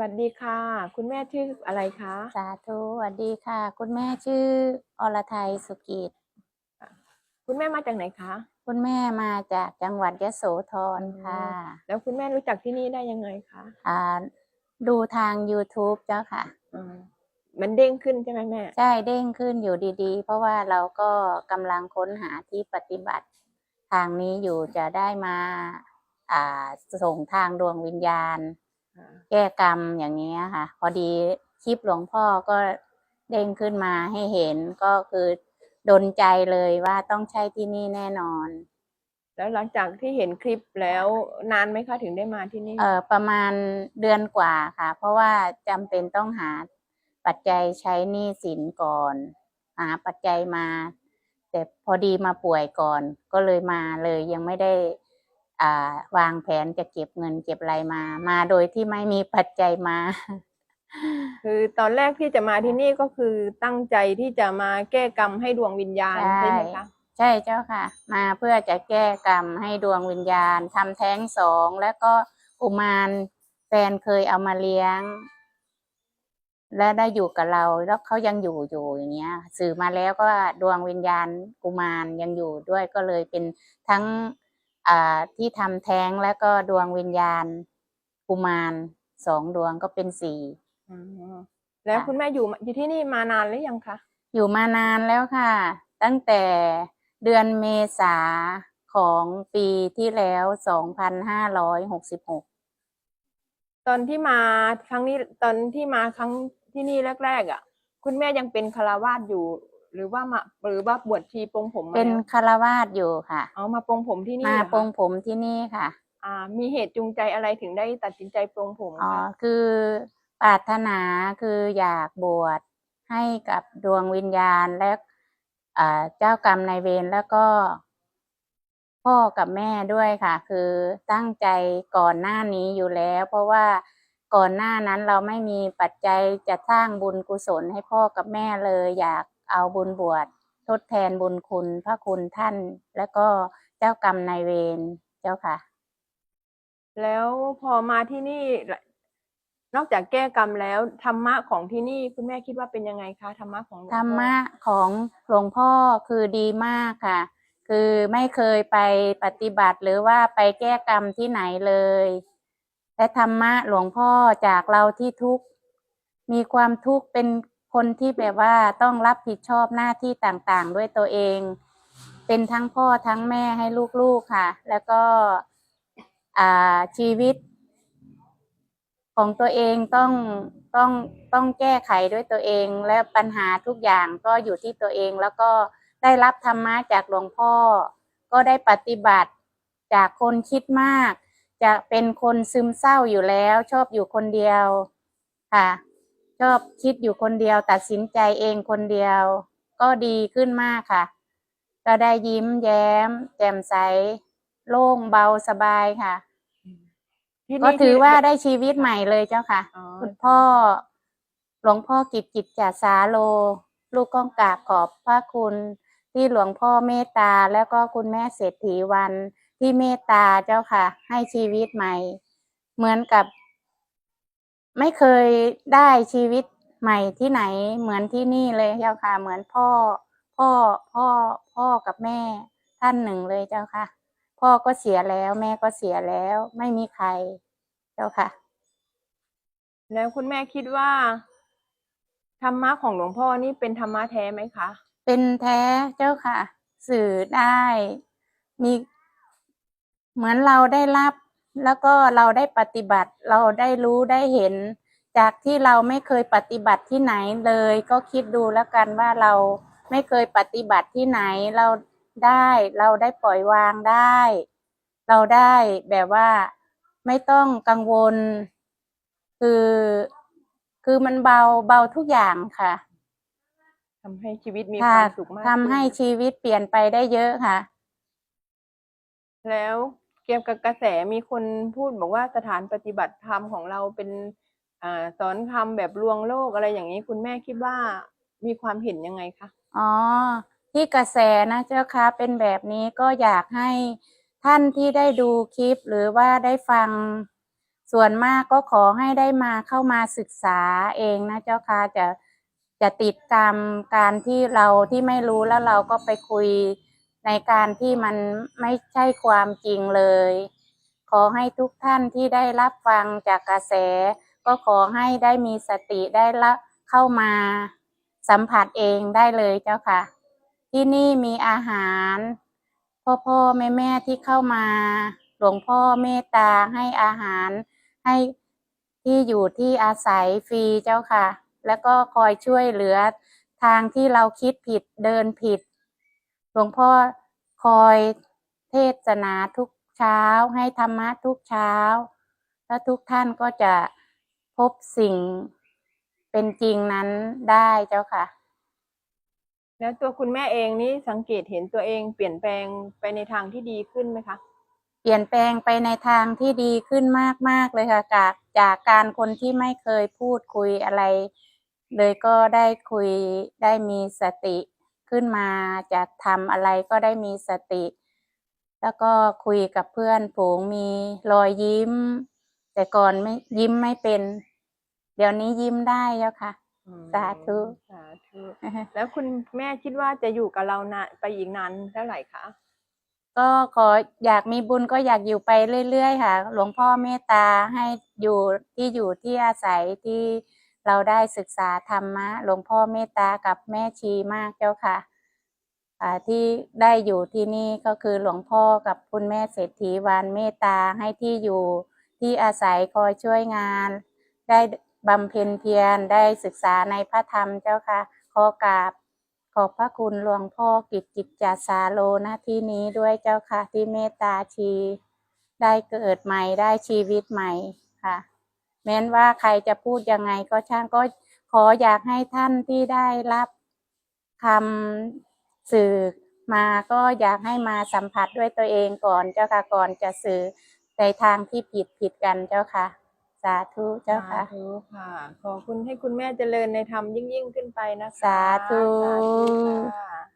วัสดีค่ะ คุณแม่ชื่ออะไรคะ สาธุสวัสดีค่ะ คุณแม่ชื่ออรไทยสุกิจคุณแม่มาจากไหนคะ คุณแม่มาจากจังหวัดยโสธรค่ะ แล้วคุณแม่รู้จักที่นี่ได้ยังไงคะอ่าดูทาง YouTube เจ้าค่ะอ่ามันเด้งขึ้นใช่ไหมแม่ ใช่เด้งขึ้นอยู่ดีๆ เพราะว่าเราก็กำลังค้นหาที่ปฏิบัติ ทางนี้อยู่จะได้มา อ่าส่งทางดวงวิญญาณอ่า แก้กรรมอย่างนี้ยค่ะ พอดีคลิปหลวงพ่อก็เด้งขึ้นมาให้เห็นก็คือดนใจเลยว่าต้องใช่ที่นี่แน่นอน แล้วหลังจากที่เห็นคลิปแล้วนานไหมคะถึงได้มาที่นี่ เอ่อประมาณเดือนกว่าค่ะ เพราะว่าจำเป็นต้องหาปัจจัยใช้หนี้สินก่อน หาปัจจัยมา แต่พอดีมาป่วยก่อน ก็เลยมาเลยยังไม่ได้อ่า วางแผนจะเก็บเงินเก็บอะไรมา มาโดยที่ไม่มีปัจจัยมา คือตอนแรกที่จะมาที่นี่ก็คือตั้งใจที่จะมาแก้กรรมให้ดวงวิญญาณใช่ใช่ไหมคะใช่เจ้าค่ะ มาเพื่อจะแก้กรรมให้ดวงวิญญาณทำแท้งสองแล้วก็กุมารแฟนเคยเอามาเลี้ยง และได้อยู่กับเรา แล้วเขายังอยู่อยู่อย่างเงี้ย สื่อมาแล้วก็ว่าดวงวิญญาณกุมารยังอยู่ด้วยก็เลยเป็นทั้งอ่า ที่ทำแท้งแล้วก็ดวงวิญญาณกุมารสองดวงก็เป็นสี่อ๋อแล้วค่ะคุณแม่อยู่อยู่ที่นี่มานานหรือยังคะอยู่มานานแล้วค่ะ ตั้งแต่เดือนเมษาของปีที่แล้วสองพันห้าร้อยหกสิบหกตอนที่มาครั้งนี้ตอนที่มาครั้งที่นี่แรกๆอะ คุณแม่ยังเป็นคารวาสอยู่ หรือว่ามาหรือว่าบวชชีปรงผมมาเป็นแล้วคารวาสอยู่ค่ะเอามาปรงผมที่นี่มาเหรอคะปรงผมที่นี่ค่ะ อ่า มีเหตุจูงใจอะไรถึงได้ตัดสินใจปรงผมอ๋อ คะคือปรารถนาคืออยากบวชให้กับดวงวิญญาณและอ่าเจ้ากรรมนายเวรแล้วก็ พ่อกับแม่ด้วยค่ะ คือตั้งใจก่อนหน้านี้อยู่แล้ว เพราะว่าก่อนหน้านั้นเราไม่มีปัจจัยจะสร้างบุญกุศลให้พ่อกับแม่เลย อยาก เอาบุญบวชทดแทนบุญคุณพระคุณท่าน แล้วก็เจ้ากรรมนายเวรเจ้าค่ะ แล้วพอมาที่นี่ นอกจากแก้กรรมแล้วธรรมะของที่นี่คุณแม่คิดว่าเป็นยังไงคะธรรมะของหลวงธรรพ่อมะของหลวงพ่อคือดีมากค่ะ คือไม่เคยไปปฏิบัติหรือว่าไปแก้กรรมที่ไหนเลย และธรรมะหลวงพ่อจากเราที่ทุกข์มีความทุกข์เป็น คนที่แบบว่าต้องรับผิดชอบหน้าที่ต่างๆ ด้วยตัวเอง เป็นทั้งพ่อทั้งแม่ให้ลูกๆค่ะ แล้วก็อาชีวิต ของตัวเองต้องต้องต้องแก้ไขด้วยตัวเอง และปัญหาทุกอย่างก็อยู่ที่ตัวเอง แล้วก็ได้รับธรรมะจากหลวงพ่อ ก็ได้ปฏิบัติจากคนคิดมาก จะเป็นคนซึมเศร้าอยู่แล้ว ชอบอยู่คนเดียวค่ะ ชอบคิดอยู่คนเดียว ตัดสินใจเองคนเดียว ก็ดีขึ้นมากค่ะ ก็ได้ยิ้มแย้ม แจ่มใส โล่งเบาสบายค่ะ ที่ก็นี่ถือที่ว่าได้ชีวิตใหม่เลยเจ้าค่ะ อ๋อคุณพ่อ หลวงพ่อกิจกิจจาสาโล ลูกก้องกราบขอบพระคุณที่หลวงพ่อเมตตาแล้วก็คุณแม่เศรษฐีวันที่เมตตาเจ้าค่ะ ให้ชีวิตใหม่ เหมือนกับ ไม่เคยได้ชีวิตใหม่ที่ไหนเหมือนที่นี่เลยเจ้าค่ะ เหมือนพ่อ พ่อพ่อพ่อกับแม่ท่านหนึ่งเลยเจ้าค่ะ พ่อก็เสียแล้ว แม่ก็เสียแล้ว ไม่มีใครเจ้าค่ะ แล้วคุณแม่คิดว่าธรรมะของหลวงพ่อนี่เป็นธรรมะแท้ไหมคะ เป็นแท้เจ้าค่ะ สื่อได้มีเหมือนเราได้รับ แล้วก็เราได้ปฏิบัติเราได้รู้ได้เห็น จากที่เราไม่เคยปฏิบัติที่ไหนเลย ก็คิดดูแล้วกันว่าเราไม่เคยปฏิบัติที่ไหนเราได้เราได้ปล่อยวางได้ เราได้แบบว่าไม่ต้องกังวล คือคือมันเบาเบาทุกอย่างค่ะทำให้ชีวิตมีคค่ะวามสุขมากทำให้ขึ้นชีวิตเปลี่ยนไปได้เยอะค่ะ แล้ว เกี่ยวกับกระแสมีคนพูดบอกว่าสถานปฏิบัติธรรมของเราเป็นอสอนธรรมแบบลวงโลกอะไรอย่างนี้คุณแม่คิดว่ามีความเห็นยังไงคะอ๋อที่กระแสนะเจ้าค่ะเป็นแบบนี้ก็อยากให้ท่านที่ได้ดูคลิปหรือว่าได้ฟังส่วนมากก็ขอให้ได้มาเข้ามาศึกษาเองนะเจ้าค่ะจะจะติดตามการที่เราที่ไม่รู้แล้วเราก็ไปคุย ในการที่มันไม่ใช่ความจริงเลย ขอให้ทุกท่านที่ได้รับฟังจากกระแส ก็ขอให้ได้มีสติได้ละเข้ามาสัมผัสเองได้เลยเจ้าค่ะ ที่นี่มีอาหาร พ่อพ่อแม่แม่ที่เข้ามา หลวงพ่อเมตตาให้อาหาร ให้ที่อยู่ที่อาศัยฟรีเจ้าค่ะ แล้วก็คอยช่วยเหลือทางที่เราคิดผิดเดินผิด หลวงพ่อคอยเทศนาทุกเช้าให้ธรรมะทุกเช้า แล้วทุกท่านก็จะพบสิ่งเป็นจริงนั้นได้เจ้าค่ะ แล้วตัวคุณแม่เองนี่สังเกตเห็นตัวเองเปลี่ยนแปลงไปในทางที่ดีขึ้นไหมคะเปลี่ยนแปลงไปในทางที่ดีขึ้นมากๆเลยค่ะจากจากการคนที่ไม่เคยพูดคุยอะไร เลยก็ได้คุยได้มีสติ ขึ้นมาจะทำอะไรก็ได้มีสติ แล้วก็คุยกับเพื่อนฝูงมีรอยยิ้ม แต่ก่อนไม่ยิ้มไม่เป็น เดี๋ยวนี้ยิ้มได้แล้วค่ะอืมสาธุ สาธุแล้วคุณแม่คิดว่าจะอยู่กับเรานานไปอีกนานเท่าไหร่คะก็ขออยากมีบุญก็อยากอยู่ไปเรื่อยๆค่ะ หลวงพ่อเมตตาให้อยู่ที่อยู่ที่อาศัยที่ เราได้ศึกษาธรรมะหลวงพ่อเมตตากับแม่ชีมากเจ้าค่ะที่ได้อยู่ที่นี่ก็คือหลวงพ่อกับคุณแม่เศรษฐีวานเมตตาให้ที่อยู่ที่อาศัยคอยช่วยงาน ได้บำเพ็ญเพียรได้ศึกษาในพระธรรมเจ้าค่ะ ขอกราบขอบพระคุณหลวงพ่อกิจจิตจาสาโลนะที่นี้ด้วยเจ้าค่ะที่เมตตาชี ได้เกิดใหม่ได้ชีวิตใหม่ค่ะ แม้นว่าใครจะพูดยังไงก็ช่างก็ขออยากให้ท่านที่ได้รับคำสื่อมาก็อยากให้มาสัมผัสด้วยตัวเองก่อนเจ้าค่ะก่อนจะสื่อในทางที่ผิดผิดกันเจ้าค่ะ สาธุเจ้าค่ะสาธุค่ะ ขอบคุณให้คุณแม่เจริญในธรรมยิ่งยิ่งๆขึ้นไปนะคะ สาธุสาธุค่ะ